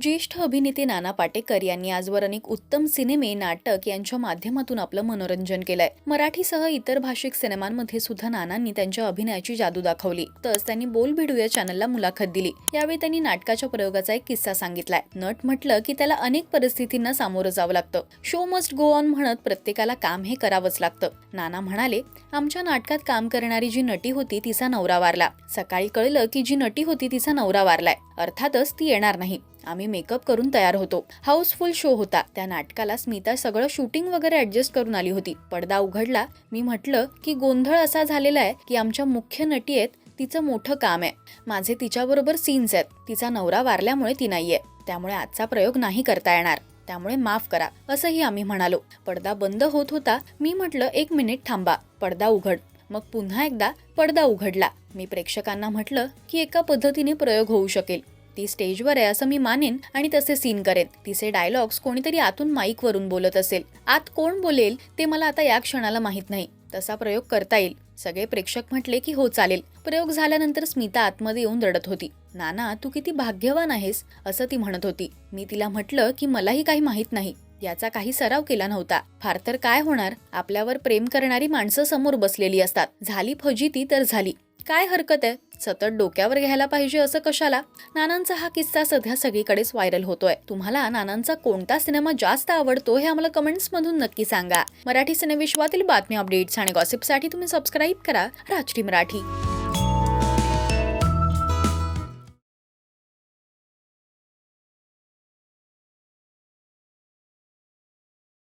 ज्येष्ठ अभिनेते नाना पाटेकर यांनी आजवर अनेक उत्तम सिनेमे नाटक यांच्या माध्यमातून आपलं मनोरंजन केलंय. मराठीसह इतर भाषिक सिनेमांमध्ये सुद्धा नानांनी त्यांच्या अभिनयाची जादू दाखवली. तस त्यांनी बोल भिडू या चॅनलला मुलाखत दिली. यावेळी त्यांनी नाटकाच्या प्रयोगाचा एक किस्सा सांगितलाय. नट म्हटलं की त्याला अनेक परिस्थितींना सामोरं जावं लागतं. शो मस्ट गो ऑन म्हणत प्रत्येकाला काम हे करावंच लागतं. नाना म्हणाले आमच्या नाटकात काम करणारी जी नटी होती तिचा नवरा वारला. सकाळी कळलं की जी नटी होती तिचा नवरा वारलाय. अर्थातच ती येणार नाही. आम्ही मेकअप करून तयार होतो. हाऊसफुल शो होता. त्या नाटकाला स्मिता सगळं शूटिंग वगैरे ऍडजस्ट करून आली होती. पडदा उघडला. मी म्हटलं की गोंधळ असा झालेला आहे की आमच्या मुख्य नटी आहेत तिचं मोठं काम आहे. माझे तिच्याबरोबर सीन्स आहेत. तिचा नवरा वारल्यामुळे ती नाहीये. त्यामुळे आजचा प्रयोग नाही करता येणार. त्यामुळे माफ करा असंही आम्ही म्हणालो. पडदा बंद होत होता. मी म्हटलं एक मिनिट थांबा. पडदा उघड. मग पुन्हा एकदा पडदा उघडला. मी प्रेक्षकांना म्हटलं की एका पद्धतीने प्रयोग होऊ शकेल. ती स्टेजवर आहे असं मी मानेन आणि तसे सीन करेन. तिचे डायलॉग्स कोणीतरी आतून माईक वरून बोलत असेल. आत कोण बोलेल ते मला आता या क्षणाला माहीत नाही. तसा प्रयोग करता येईल. सगळे प्रेक्षक म्हटले की हो चालेल. प्रयोग झाल्यानंतर स्मिता आतमध्ये येऊन रडत होती. नाना तू किती भाग्यवान आहेस असं ती म्हणत होती. मी तिला म्हटलं की मलाही काही माहीत नाही. याचा काही सराव केला नव्हता. फार तर काय होणार? आपल्यावर प्रेम करणारी माणसं समोर बसलेली असतात. झाली फजिती तर झाली. काय हरकत आहे? सतत डोक्यावर घ्यायला पाहिजे असं कशाला? नानांचा हा किस्सा सध्या सगळीकडेच व्हायरल होतोय. तुम्हाला नानांचा कोणता सिनेमा जास्त आवडतो हे आम्हाला कमेंट्स मधून नक्की सांगा. मराठी सिनेविश्वातील बातमी अपडेट्स आणि गॉसिपसाठी तुम्ही सबस्क्राईब करा. राजश्री मराठी.